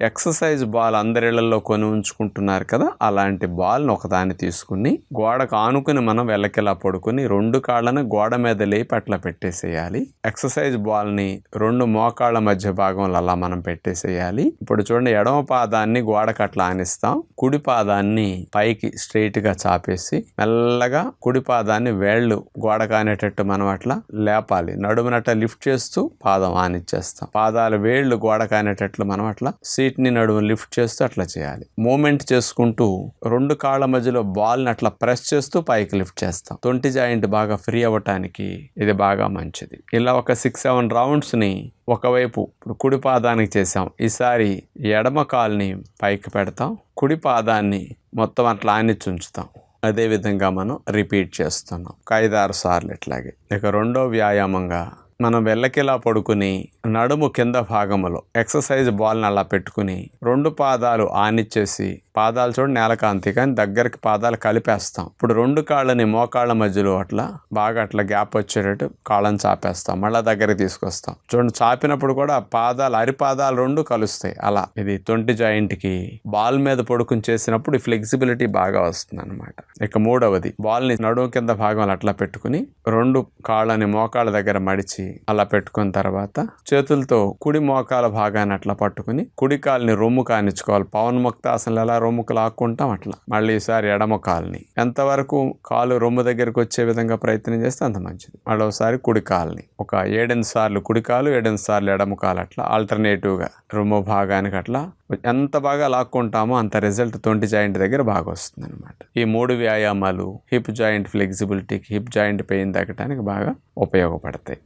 Exercise ball అందరిళ్ళలో కొని ఉంచుకుంటున్నారు కదా అలాంటి బాల్ని ఒకదాన్ని తీసుకుని గోడకు ఆనుకుని మనం వెల్లకిలా పడుకుని రెండు కాళ్ళను గోడ మీద లేపి అట్లా పెట్టేసేయాలి. ఎక్సర్సైజ్ బాల్ని రెండు మోకాళ్ళ మధ్య భాగంలో అలా మనం పెట్టేసేయాలి. ఇప్పుడు చూడండి ఎడమ పాదాన్ని గోడకు అట్లా ఆనిస్తాం. కుడి పాదాన్ని పైకి స్ట్రైట్గా చాపేసి మెల్లగా కుడి పాదాన్ని వేళ్ళు గోడ కానేటట్టు మనం అట్లా లేపాలి. నడుమునట్లా లిఫ్ట్ చేస్తూ పాదం ఆనిచ్చేస్తాం. పాదాలు వేళ్ళు గోడ కానేటట్లు మనం అట్లా సీట్ నడుము లిఫ్ట్ చేస్తూ అట్లా చేయాలి. మూమెంట్ చేసుకుంటూ రెండు కాళ్ళ మధ్యలో బాల్ని అట్లా ప్రెస్ చేస్తూ పైకి లిఫ్ట్ చేస్తాం. తొంటి జాయింట్ బాగా ఫ్రీ అవ్వటానికి ఇది బాగా మంచిది. ఇలా ఒక సిక్స్ సెవెన్ రౌండ్స్ని ఒకవైపు ఇప్పుడు కుడి పాదానికి చేసాం. ఈసారి ఎడమ కాల్ని పైకి పెడతాం. కుడి పాదాన్ని మొత్తం అట్లా ఆనిచ్చి ఉంచుతాం. అదేవిధంగా మనం రిపీట్ చేస్తున్నాం. ఒక ఐదారు సార్లు ఇట్లాగే. ఇక రెండో వ్యాయామంగా మనం వెళ్ళకిలా పడుకుని నడుము కింద భాగంలో ఎక్సర్సైజ్ బాల్ని అలా పెట్టుకుని రెండు పాదాలు ఆనిచ్చేసి పాదాలు చూడండి నేలకాంతి కానీ దగ్గరికి పాదాలు కలిపేస్తాం. ఇప్పుడు రెండు కాళ్ళని మోకాళ్ళ మధ్యలో అట్లా బాగా అట్లా గ్యాప్ వచ్చేటట్టు కాళ్ళని చాపేస్తాం. మళ్ళీ దగ్గరికి తీసుకొస్తాం. చూడండి చాపినప్పుడు కూడా పాదాలు అరిపాదాలు రెండు కలుస్తాయి. అలా ఇది తొంటి జాయింట్కి బాల్ మీద పడుకుని చేసినప్పుడు ఫ్లెక్సిబిలిటీ బాగా వస్తుంది అనమాట ఇక మూడవది బాల్ని నడుము కింద భాగంలో అట్లా పెట్టుకుని రెండు కాళ్ళని మోకాళ్ళ దగ్గర మడిచి అలా పెట్టుకున్న తర్వాత చేతులతో కుడి మోకాల భాగాన్ని అట్లా పట్టుకుని కుడి కాలుని రొమ్ము కానిచ్చుకోవాలి. పవన్ ముక్తాసనలు ఎలా రొమ్ముకు లాక్కుంటాం అట్లా. మళ్ళీ ఈసారి ఎడమ కాలుని. ఎంతవరకు కాలు రొమ్ము దగ్గరికి వచ్చే విధంగా ప్రయత్నం చేస్తే అంత మంచిది. మరోసారి కుడి కాలుని. ఒక ఏడెనిమిది సార్లు కుడి కాలు ఏడెనిమిది సార్లు ఎడమ కాలు అట్లా ఆల్టర్నేటివ్గా రొమ్ము భాగానికి అట్లా ఎంత బాగా లాక్కుంటామో అంత రిజల్ట్ తొంటి జాయింట్ దగ్గర బాగా వస్తుంది అనమాట ఈ మూడు వ్యాయామాలు హిప్ జాయింట్ ఫ్లెక్సిబిలిటీకి హిప్ జాయింట్ పెయిన్ తగ్గడానికి బాగా ఉపయోగపడతాయి.